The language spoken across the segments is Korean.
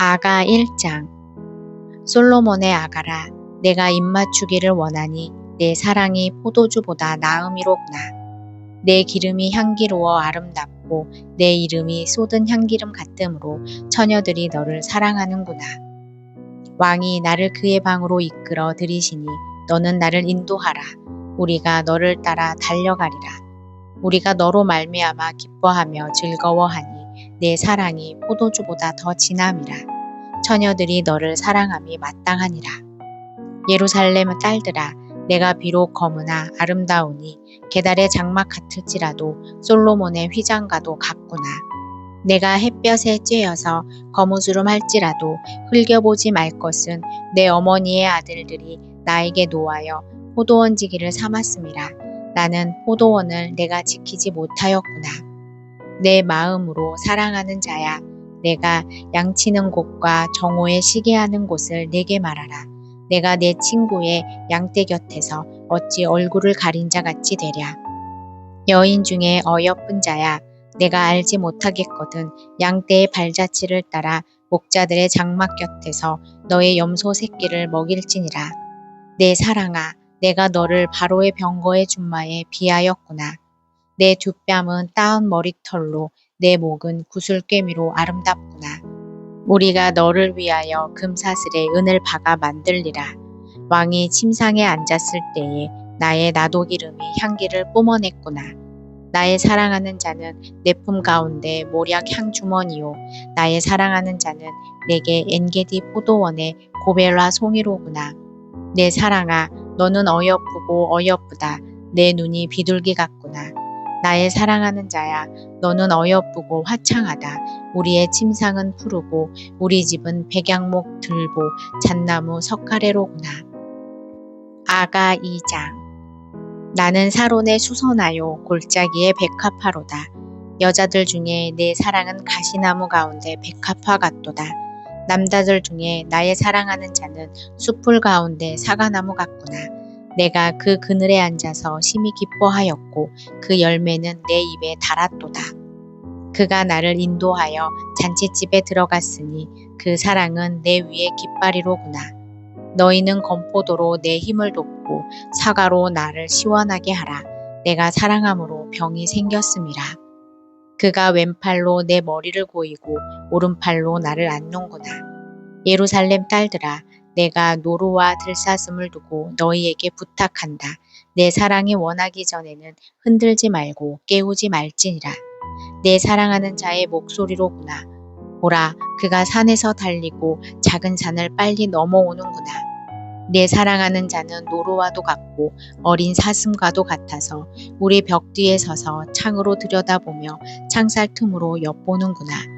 아가 1장 솔로몬의 아가라 내가 입맞추기를 원하니 내 사랑이 포도주보다 나음이로구나. 내 기름이 향기로워 아름답고 내 이름이 쏟은 향기름 같으므로 처녀들이 너를 사랑하는구나. 왕이 나를 그의 방으로 이끌어 들이시니 너는 나를 인도하라. 우리가 너를 따라 달려가리라. 우리가 너로 말미암아 기뻐하며 즐거워하니 내 사랑이 포도주보다 더 진함이라. 처녀들이 너를 사랑함이 마땅하니라. 예루살렘 딸들아, 내가 비록 검으나 아름다우니 계달의 장막 같을지라도 솔로몬의 휘장과도 같구나. 내가 햇볕에 쬐어서 거무스름 할지라도 흘겨보지 말 것은 내 어머니의 아들들이 나에게 놓아여 포도원 지기를 삼았음이라. 나는 포도원을 내가 지키지 못하였구나. 내 마음으로 사랑하는 자야, 내가 양치는 곳과 정오에 쉬게 하는 곳을 내게 말하라. 내가 내 친구의 양떼 곁에서 어찌 얼굴을 가린 자 같이 되랴. 여인 중에 어여쁜 자야, 내가 알지 못하겠거든 양떼의 발자취를 따라 목자들의 장막 곁에서 너의 염소 새끼를 먹일지니라. 내 사랑아, 내가 너를 바로의 병거의 준마에 비하였구나. 내 두 뺨은 따은 머리털로 내 목은 구슬꿰미로 아름답구나. 우리가 너를 위하여 금사슬에 은을 박아 만들리라. 왕이 침상에 앉았을 때에 나의 나도기름이 향기를 뿜어냈구나. 나의 사랑하는 자는 내 품 가운데 모략 향주머니요. 나의 사랑하는 자는 내게 엔게디 포도원의 고벨라 송이로구나. 내 사랑아, 너는 어여쁘고 어여쁘다. 내 눈이 비둘기 같구나. 나의 사랑하는 자야, 너는 어여쁘고 화창하다. 우리의 침상은 푸르고 우리 집은 백양목 들보 잣나무 석가래로구나. 아가 2장 나는 사론의 수선하요 골짜기의 백합화로다. 여자들 중에 내 사랑은 가시나무 가운데 백합화 같도다. 남자들 중에 나의 사랑하는 자는 숲풀 가운데 사과나무 같구나. 내가 그 그늘에 앉아서 심히 기뻐하였고 그 열매는 내 입에 달았도다. 그가 나를 인도하여 잔치집에 들어갔으니 그 사랑은 내 위에 깃발이로구나. 너희는 건포도로 내 힘을 돕고 사과로 나를 시원하게 하라. 내가 사랑함으로 병이 생겼음이라. 그가 왼팔로 내 머리를 고이고 오른팔로 나를 안는구나. 예루살렘 딸들아 내가 노루와 들사슴을 두고 너희에게 부탁한다. 내 사랑이 원하기 전에는 흔들지 말고 깨우지 말지니라. 내 사랑하는 자의 목소리로구나. 보라, 그가 산에서 달리고 작은 산을 빨리 넘어오는구나. 내 사랑하는 자는 노루와도 같고 어린 사슴과도 같아서 우리 벽 뒤에 서서 창으로 들여다보며 창살 틈으로 엿보는구나.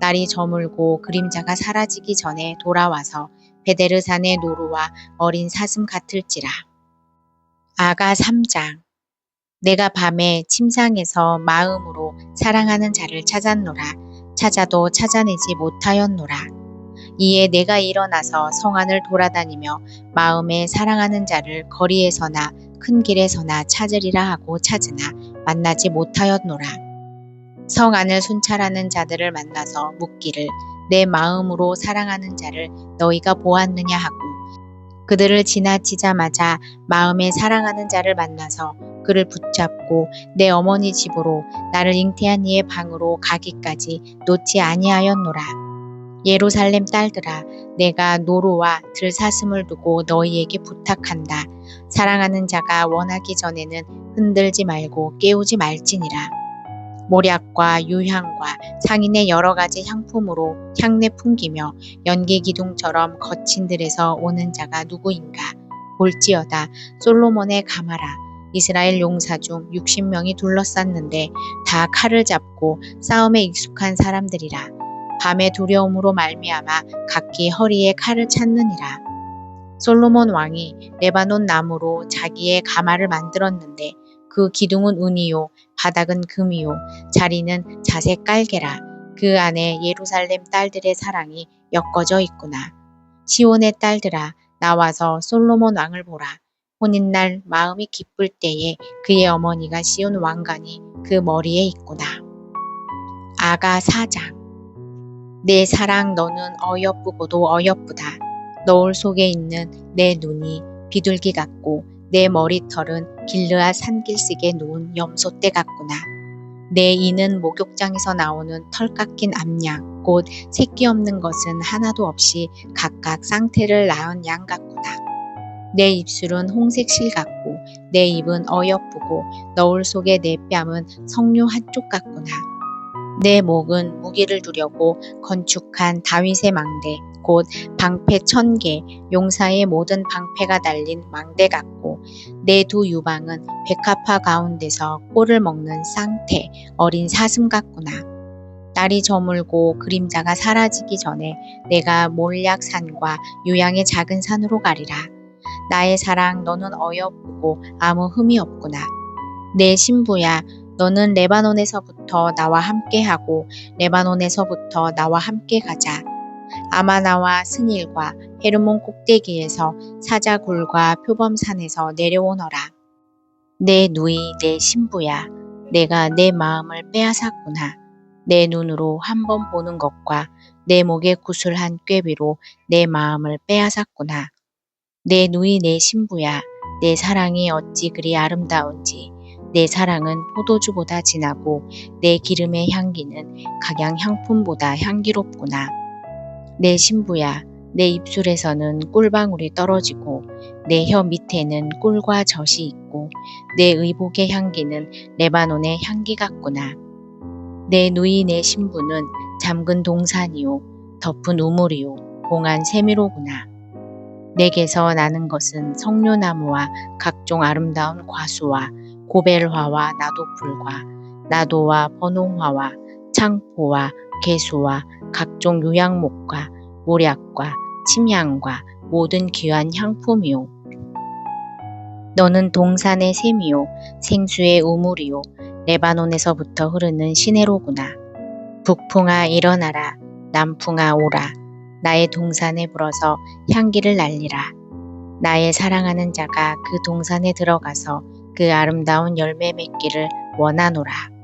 날이 저물고 그림자가 사라지기 전에 돌아와서 베데르산의 노루와 어린 사슴 같을지라. 아가 3장 내가 밤에 침상에서 마음으로 사랑하는 자를 찾았노라. 찾아도 찾아내지 못하였노라. 이에 내가 일어나서 성안을 돌아다니며 마음에 사랑하는 자를 거리에서나 큰 길에서나 찾으리라 하고 찾으나 만나지 못하였노라. 성 안을 순찰하는 자들을 만나서 묻기를 내 마음으로 사랑하는 자를 너희가 보았느냐 하고 그들을 지나치자마자 마음에 사랑하는 자를 만나서 그를 붙잡고 내 어머니 집으로 나를 잉태한 이의 방으로 가기까지 놓지 아니하였노라. 예루살렘 딸들아 내가 노루와 들사슴을 두고 너희에게 부탁한다. 사랑하는 자가 원하기 전에는 흔들지 말고 깨우지 말지니라. 모략과 유향과 상인의 여러 가지 향품으로 향내 풍기며 연기 기둥처럼 거친 들에서 오는 자가 누구인가? 볼지어다 솔로몬의 가마라. 이스라엘 용사 중 60명이 둘러쌌는데 다 칼을 잡고 싸움에 익숙한 사람들이라. 밤의 두려움으로 말미암아 각기 허리에 칼을 찾느니라. 솔로몬 왕이 레바논 나무로 자기의 가마를 만들었는데 그 기둥은 은이요 바닥은 금이요 자리는 자색 깔개라 그 안에 예루살렘 딸들의 사랑이 엮어져 있구나. 시온의 딸들아 나와서 솔로몬 왕을 보라. 혼인날 마음이 기쁠 때에 그의 어머니가 씌운 왕관이 그 머리에 있구나. 아가 사장 내 사랑 너는 어여쁘고도 어여쁘다. 너울 속에 있는 내 눈이 비둘기 같고 내 머리털은 길르아 산길식에 놓은 염소떼 같구나. 내 이는 목욕장에서 나오는 털 깎인 암양, 곧 새끼 없는 것은 하나도 없이 각각 쌍태를 낳은 양 같구나. 내 입술은 홍색 실 같고 내 입은 어여쁘고 너울 속의 내 뺨은 석류 한쪽 같구나. 내 목은 무기를 두려고 건축한 다윗의 망대, 곧 방패 천 개, 용사의 모든 방패가 달린 망대 같고 내 두 유방은 백합화 가운데서 꼴을 먹는 쌍태, 어린 사슴 같구나. 날이 저물고 그림자가 사라지기 전에 내가 몰약산과 유양의 작은 산으로 가리라. 나의 사랑 너는 어여쁘고 아무 흠이 없구나. 내 신부야 너는 레바논에서부터 나와 함께하고 레바논에서부터 나와 함께 가자. 아마나와 스닐과 헤르몬 꼭대기에서 사자굴과 표범산에서 내려오너라. 내 누이 내 신부야 내가 내 마음을 빼앗았구나. 내 눈으로 한 번 보는 것과 내 목에 구슬한 꾀비로 내 마음을 빼앗았구나. 내 누이 내 신부야 내 사랑이 어찌 그리 아름다운지 내 사랑은 포도주보다 진하고 내 기름의 향기는 각양 향품보다 향기롭구나. 내 신부야, 내 입술에서는 꿀방울이 떨어지고 내 혀 밑에는 꿀과 젖이 있고 내 의복의 향기는 레바논의 향기 같구나. 내 누이 내 신부는 잠근 동산이요 덮은 우물이요 봉한 세미로구나. 내게서 나는 것은 석류나무와 각종 아름다운 과수와 고벨화와 나도풀과 나도와 번홍화와 창포와 개수와 각종 요양목과 모략과 침향과 모든 귀한 향품이요. 너는 동산의 샘이요 생수의 우물이요 레바논에서부터 흐르는 시내로구나. 북풍아 일어나라 남풍아 오라 나의 동산에 불어서 향기를 날리라. 나의 사랑하는 자가 그 동산에 들어가서 그 아름다운 열매 맺기를 원하노라.